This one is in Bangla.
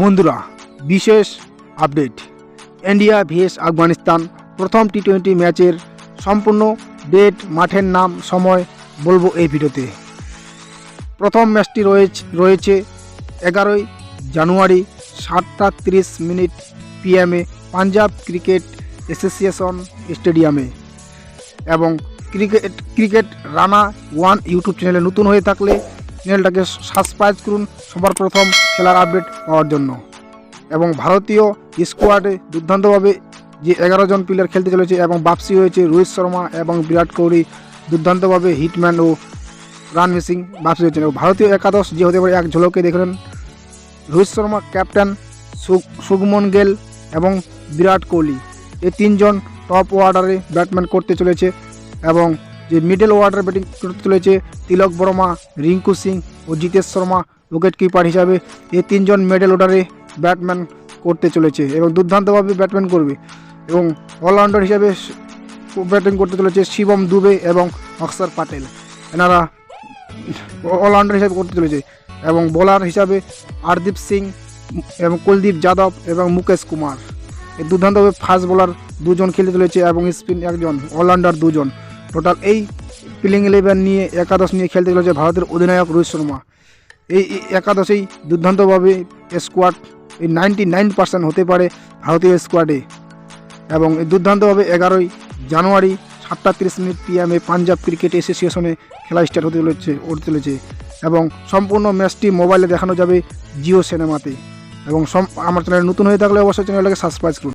বন্ধুরা, বিশেষ আপডেট। ইন্ডিয়া ভিএস আফগানিস্তান প্রথম টি টোয়েন্টি ম্যাচের সম্পূর্ণ ডেট, মাঠের নাম, সময় বলব এই ভিডিওতে। প্রথম ম্যাচটি রয়েছে রয়েছে এগারোই জানুয়ারি সাতটা তিরিশ মিনিট পিএমে পাঞ্জাব ক্রিকেট অ্যাসোসিয়েশন স্টেডিয়ামে। এবং cricket cricket Rana one YouTube চ্যানেলে নতুন হয়ে থাকলে চ্যানেলটাকে সাবস্ক্রাইব করুন সবার প্রথম খেলার আপডেট পাওয়ার জন্য। এবং ভারতীয় স্কোয়াডে দুর্দান্তভাবে যে এগারো জন প্লেয়ার খেলতে চলেছে এবং বাপসি হয়েছে রোহিত শর্মা এবং বিরাট কোহলি দুর্দান্তভাবে হিটম্যান ও রান মিসিং বাপসি হয়েছেন। এবং ভারতীয় একাদশ যে হতে পারে এক ঝলকে দেখলেন রোহিত শর্মা ক্যাপ্টেন সু- শুভমন গেল এবং বিরাট কোহলি। এই তিনজন টপ অর্ডারে ব্যাটম্যান করতে চলেছে এবং যে মিডল অর্ডারে ব্যাটিং করতে চলেছে তিলক বর্মা, রিঙ্কু সিং ও জিতেশ শর্মা উইকেট কিপার হিসাবে এই তিনজন মিডল অর্ডারে ব্যাটম্যান করতে চলেছে এবং দুর্দান্তভাবে ব্যাটম্যান করবে এবং অলরাউন্ডার হিসাবে ব্যাটিং করতে চলেছে শিবম দুবে এবং অক্ষর পাটেল। এনারা অলরাউন্ডার হিসাবে করতে চলেছে এবং বোলার হিসাবে হারদীপ সিং এবং কুলদীপ যাদব এবং মুকেশ কুমার। এই দুর্দান্তভাবে ফাস্ট বোলার দুজন খেলে চলেছে এবং স্পিন একজন অলরাউন্ডার দুজন। টোটাল এই প্লেইং ইলেভেন নিয়ে একাদশ নিয়ে খেলতে চলেছে ভারতের অধিনায়ক রোহিত শর্মা। এই একাদশেই দুর্দান্তভাবে স্কোয়াড এই নাইনটি নাইন পার্সেন্ট হতে পারে ভারতীয় স্কোয়াডে এবং দুর্দান্তভাবে এগারোই জানুয়ারি সাতটা তিরিশ মিনিট পিএমে পাঞ্জাব ক্রিকেট অ্যাসোসিয়েশনে খেলা স্টার্ট হতে চলেছে উঠতে চলেছে। এবং সম্পূর্ণ ম্যাচটি মোবাইলে দেখানো যাবে জিও সিনেমাতে এবং আমার চ্যানেল নতুন হয়ে থাকলে অবশ্যই চ্যানেলটাকে সাবস্ক্রাইব করুন।